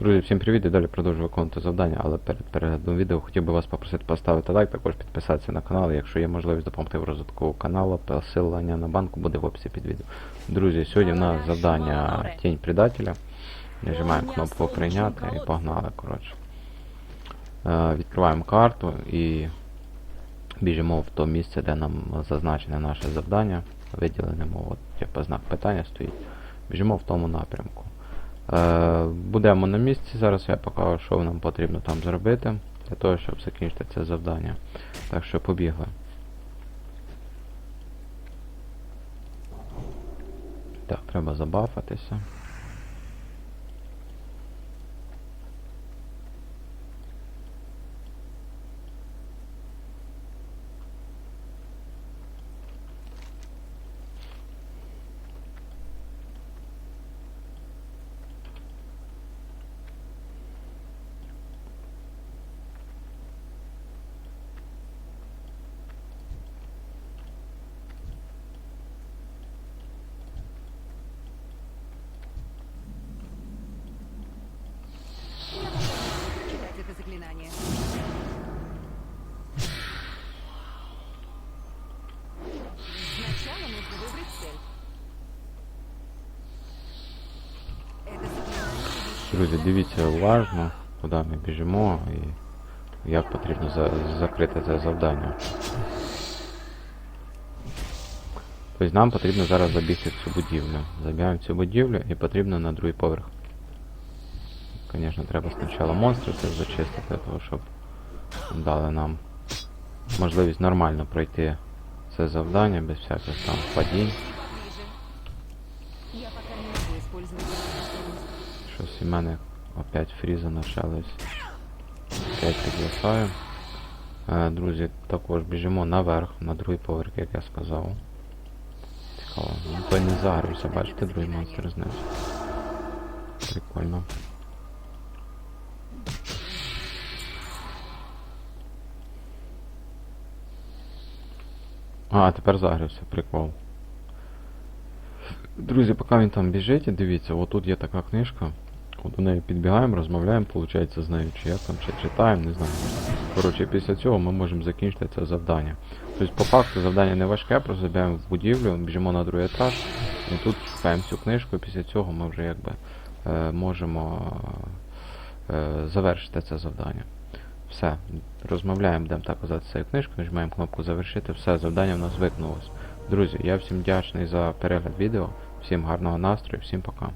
Друзі, всім привіт і далі продовжую виконувати завдання, але перед переглядом відео хотів би вас попросити поставити лайк, також підписатися на канал, якщо є можливість допомогти в розвитку каналу, посилання на банку буде в описі під відео. Друзі, сьогодні в нас завдання Тінь предателя. Нажимаємо кнопку прийняти і погнали, коротше. Е, Відкриваємо карту і біжимо в то місце, де нам зазначене наше завдання. Виділене, от, типу, знак питання стоїть. Біжимо в тому напрямку. Е, Будемо на місці. Зараз я покажу, що нам потрібно там зробити для того, щоб закінчити це завдання. Так що побігли. Так, треба забафатися. Читать это заклинание. Сначала нужно выбрать цель. Это заклинание Друзі, дивіться уважно, куди ми біжимо і як потрібно за- закрити це завдання. Тобто нам потрібно зараз забігти в цю будівлю. Забігаємо в цю будівлю і потрібно на другий поверх. Звісно, треба спочатку монстрів це зачистити, того, щоб дали нам можливість нормально пройти це завдання без всяких там падінь. Щось у мене опять фріза почались. Опять підвисаю. Е, друзі, також біжимо наверх, на другий поверх, як я сказав. Цікаво. Ну, той не загрівся, бачите, другий монстр знизу. Прикольно. А, тепер загрівся, прикол. Друзі, поки він там біжить, дивіться, отут є така книжка. От до неї підбігаємо, розмовляємо, виходить, з нею, чи як там, чи читаємо, не знаю. Коротше, після цього ми можемо закінчити це завдання. Тобто, по факту, завдання не важке, просто забігаємо в будівлю, біжимо на другий етаж, і тут шукаємо цю книжку, і після цього ми вже якби е, можемо е, завершити це завдання. Все, розмовляємо, будемо так казати, цією книжкою, нажимаємо кнопку завершити, все, завдання в нас викнулось. Друзі, я всім вдячний за перегляд відео, всім гарного настрою, всім пока.